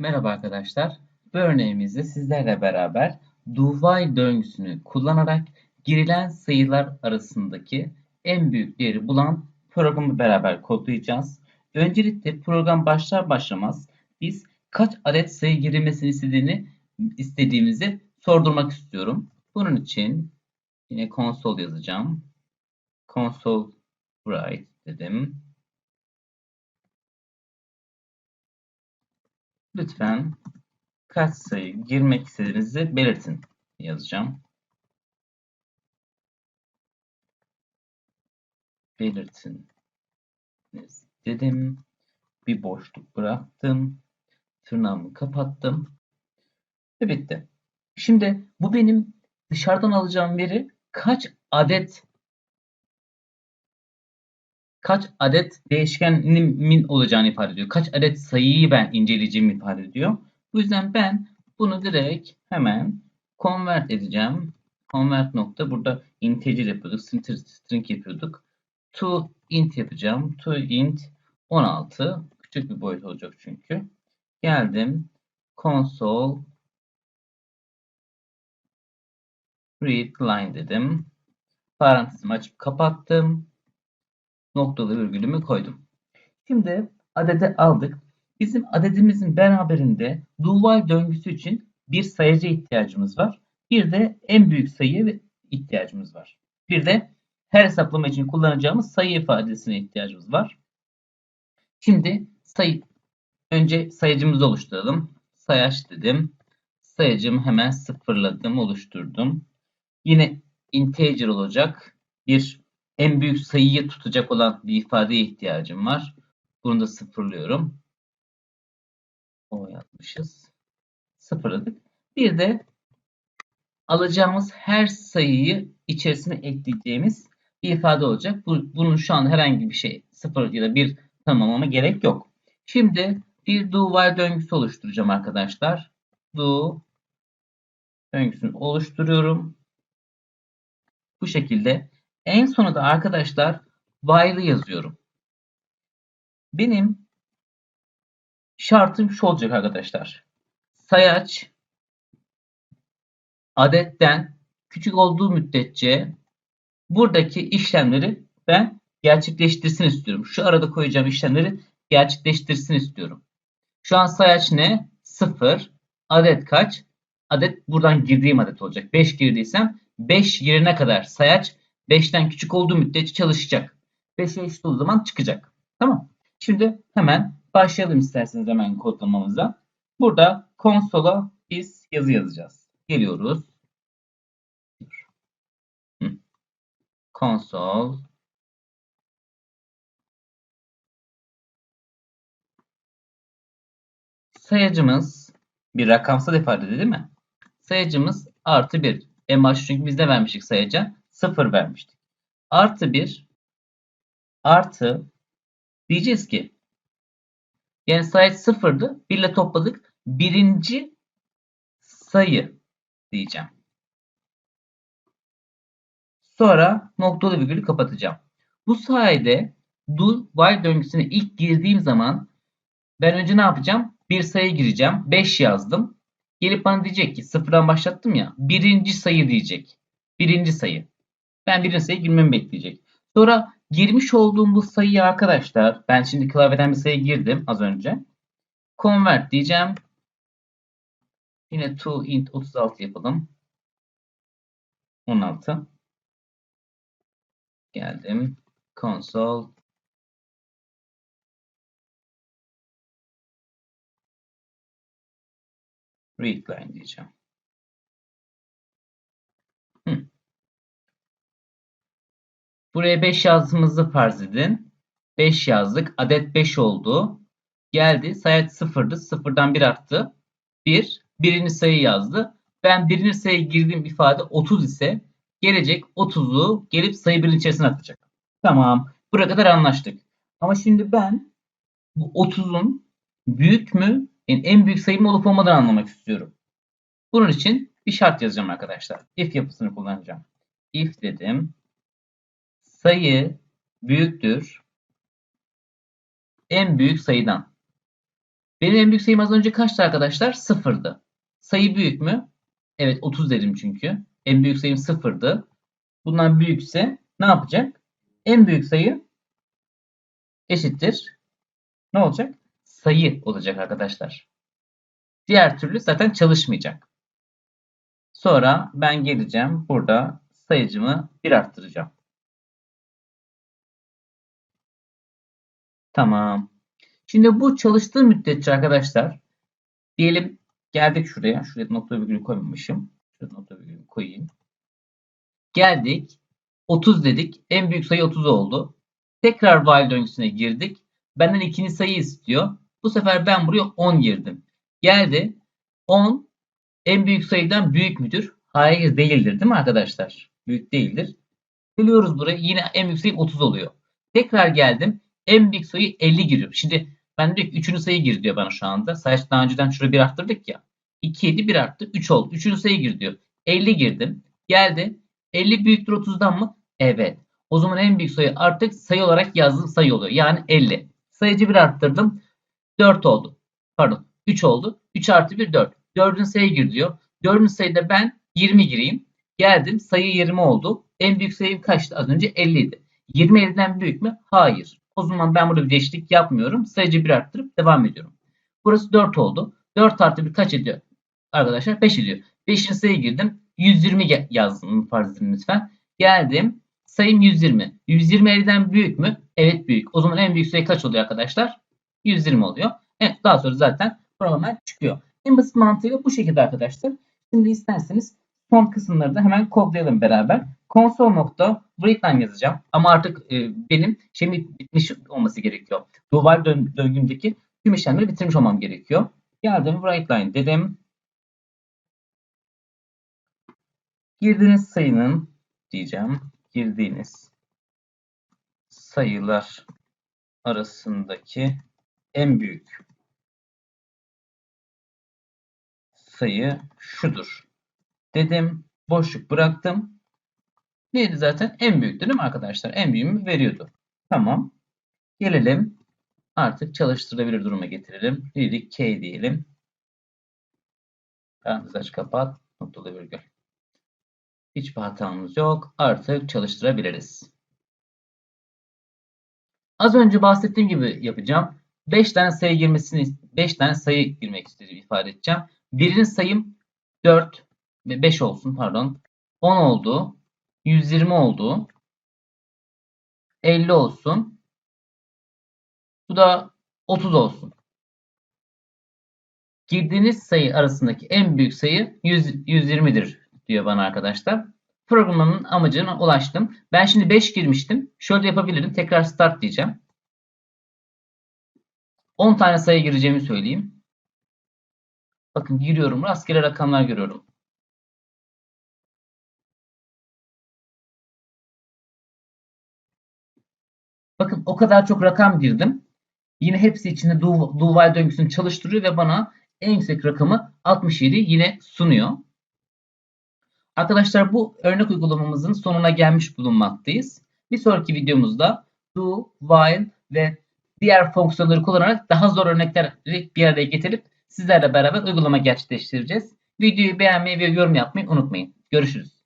Merhaba arkadaşlar. Bu örneğimizde sizlerle beraber while döngüsünü kullanarak girilen sayılar arasındaki en büyük değeri bulan programı beraber kodlayacağız. Öncelikle program başlar başlamaz biz kaç adet sayı girilmesini istediğini istediğimizi sordurmak istiyorum. Bunun için yine console yazacağım. Console write dedim. Lütfen kaç sayı girmek istediğinizi belirtin yazacağım. Belirtin dedim. Bir boşluk bıraktım. Tırnağımı kapattım. Ve bitti. Şimdi bu benim dışarıdan alacağım veri kaç adet kaç adet değişkenimin olacağını ifade ediyor. Kaç adet sayıyı ben inceleyeceğimi ifade ediyor. Bu yüzden ben bunu direkt hemen convert edeceğim. Convert nokta burada integer yapıyorduk. String yapıyorduk. To int yapacağım. To int 16. Küçük bir boyut olacak çünkü. Geldim. Console read line dedim. Parantezimi açıp kapattım noktalı virgülümü koydum. Şimdi adede aldık. Bizim adedimizin beraberinde do döngüsü için bir sayıcı ihtiyacımız var. Bir de en büyük sayı ihtiyacımız var. Bir de her hesaplama için kullanacağımız sayı ifadesine ihtiyacımız var. Şimdi sayı önce sayıcımızı oluşturalım. Sayaç dedim. Sayıcımı hemen sıfırladım, oluşturdum. Yine integer olacak bir en büyük sayıyı tutacak olan bir ifadeye ihtiyacım var. Bunu da sıfırlıyorum. O yapmışız. Sıfırladık. Bir de alacağımız her sayıyı içerisine ekleyeceğimiz bir ifade olacak. bunun şu an herhangi bir şey sıfır ya da bir tamamlama gerek yok. Şimdi bir do while döngüsü oluşturacağım arkadaşlar. Do döngüsünü oluşturuyorum. Bu şekilde en sonunda arkadaşlar while'ı yazıyorum. Benim şartım şu olacak arkadaşlar. Sayaç adetten küçük olduğu müddetçe buradaki işlemleri ben gerçekleştirsin istiyorum. Şu arada koyacağım işlemleri gerçekleştirsin istiyorum. Şu an sayaç ne? 0. Adet kaç? Adet buradan girdiğim adet olacak. 5 girdiysem 5 yerine kadar sayaç 5'ten küçük olduğu müddetçe çalışacak. 5'e eşit olduğu zaman çıkacak. Tamam. Şimdi hemen başlayalım isterseniz hemen kodlamamıza. Burada konsola biz yazı yazacağız. Geliyoruz. Konsol sayacımız bir rakamsal ifade değil mi? Sayacımız artı 1. En başta çünkü biz ne vermiştik sayaca? 0 vermiştik. Artı 1 artı diyeceğiz ki yani sayı sıfırdı. 1 ile topladık. Birinci sayı diyeceğim. Sonra noktalı virgülü kapatacağım. Bu sayede do while döngüsüne ilk girdiğim zaman ben önce ne yapacağım? Bir sayı gireceğim. 5 yazdım. Gelip bana diyecek ki sıfırdan başlattım ya. Birinci sayı diyecek. Birinci sayı. Ben birinci sayı girmemi bekleyecek. Sonra girmiş olduğum bu sayıyı arkadaşlar ben şimdi klavyeden bir sayı girdim az önce. Convert diyeceğim. Yine to int 36 yapalım. 16. Geldim. Console. Readline diyeceğim. Buraya 5 yazdığımızı farz edin. 5 yazdık. Adet 5 oldu. Geldi. Sayaç 0'dı. 0'dan 1 arttı. 1. Birinci sayı yazdı. Ben birinci sayı girdiğim ifade 30 ise gelecek 30'u gelip sayı birin içerisine atacak. Tamam. Buraya kadar anlaştık. Ama şimdi ben bu 30'un büyük mü yani en büyük sayı mı olup olmadan anlamak istiyorum. Bunun için bir şart yazacağım arkadaşlar. If yapısını kullanacağım. If dedim sayı büyüktür en büyük sayıdan. Benim en büyük sayım az önce kaçtı arkadaşlar? Sıfırdı. Sayı büyük mü? Evet 30 dedim çünkü. En büyük sayım sıfırdı. Bundan büyükse ne yapacak? En büyük sayı eşittir. Ne olacak? Sayı olacak arkadaşlar. Diğer türlü zaten çalışmayacak. Sonra ben geleceğim. Burada sayıcımı bir arttıracağım. Tamam. Şimdi bu çalıştığı müddetçe arkadaşlar diyelim geldik şuraya. Şuraya nokta virgülü koymamışım. Şuraya nokta virgülü koyayım. Geldik. 30 dedik. En büyük sayı 30 oldu. Tekrar while döngüsüne girdik. Benden ikinci sayı istiyor. Bu sefer ben buraya 10 girdim. Geldi. 10 en büyük sayıdan büyük müdür? Hayır değildir değil mi arkadaşlar? Büyük değildir. Bölüyoruz burayı. Yine en büyük sayı 30 oluyor. Tekrar geldim. En büyük sayı 50 giriyor. Şimdi ben diyor ki 3. sayı gir diyor bana şu anda. Sayısı daha önceden şuraya bir arttırdık ya. 2, 7, 1 arttı. 3 oldu. 3. sayı gir diyor. 50 girdim. Geldi. 50 büyüktür 30'dan mı? Evet. O zaman en büyük sayı artık sayı olarak yazdığım sayı oluyor. Yani 50. Sayıcı bir arttırdım. 4 oldu. Pardon. 3 oldu. 3 artı 1 4. 4. sayı gir diyor. 4. sayıda ben 20 gireyim. Geldim. Sayı 20 oldu. En büyük sayım kaçtı? Az önce 50 idi. 20 50'den büyük mü? Hayır. O zaman ben burada bir değişiklik yapmıyorum. Sayıcı bir arttırıp devam ediyorum. Burası 4 oldu. 4 artı 1 kaç ediyor? Arkadaşlar 5 ediyor. 5. sayı girdim. 120 yazdım farz edin lütfen. Geldim. Sayım 120. 120 50'den büyük mü? Evet büyük. O zaman en büyük sayı kaç oluyor arkadaşlar? 120 oluyor. Evet daha sonra zaten program çıkıyor. En basit mantığı bu şekilde arkadaşlar. Şimdi isterseniz son kısımları da hemen kodlayalım beraber. Console.writeline yazacağım. Ama artık e, benim şeyim bitmiş olması gerekiyor. Duvar dön döngümdeki tüm işlemleri bitirmiş olmam gerekiyor. Geldim writeline dedim. Girdiğiniz sayının diyeceğim. Girdiğiniz sayılar arasındaki en büyük sayı şudur. Dedim. Boşluk bıraktım. Neydi zaten? En büyük değil mi arkadaşlar? En büyüğümü veriyordu. Tamam. Gelelim. Artık çalıştırabilir duruma getirelim. Dedik K diyelim. Parantez aç kapat. Noktalı virgül. Hiçbir hatamız yok. Artık çalıştırabiliriz. Az önce bahsettiğim gibi yapacağım. 5 tane sayı girmesini 5 tane sayı girmek istediğimi ifade edeceğim. Birinin sayım 4 ve 5 olsun pardon. 10 oldu. 120 oldu. 50 olsun. Bu da 30 olsun. Girdiğiniz sayı arasındaki en büyük sayı 100, 120'dir diyor bana arkadaşlar. Programın amacına ulaştım. Ben şimdi 5 girmiştim. Şöyle yapabilirim. Tekrar start diyeceğim. 10 tane sayı gireceğimi söyleyeyim. Bakın giriyorum. Rastgele rakamlar görüyorum. Bakın o kadar çok rakam girdim. Yine hepsi içinde do while döngüsünü çalıştırıyor ve bana en yüksek rakamı 67 yine sunuyor. Arkadaşlar bu örnek uygulamamızın sonuna gelmiş bulunmaktayız. Bir sonraki videomuzda do, while ve diğer fonksiyonları kullanarak daha zor örnekleri bir araya getirip sizlerle beraber uygulama gerçekleştireceğiz. Videoyu beğenmeyi ve yorum yapmayı unutmayın. Görüşürüz.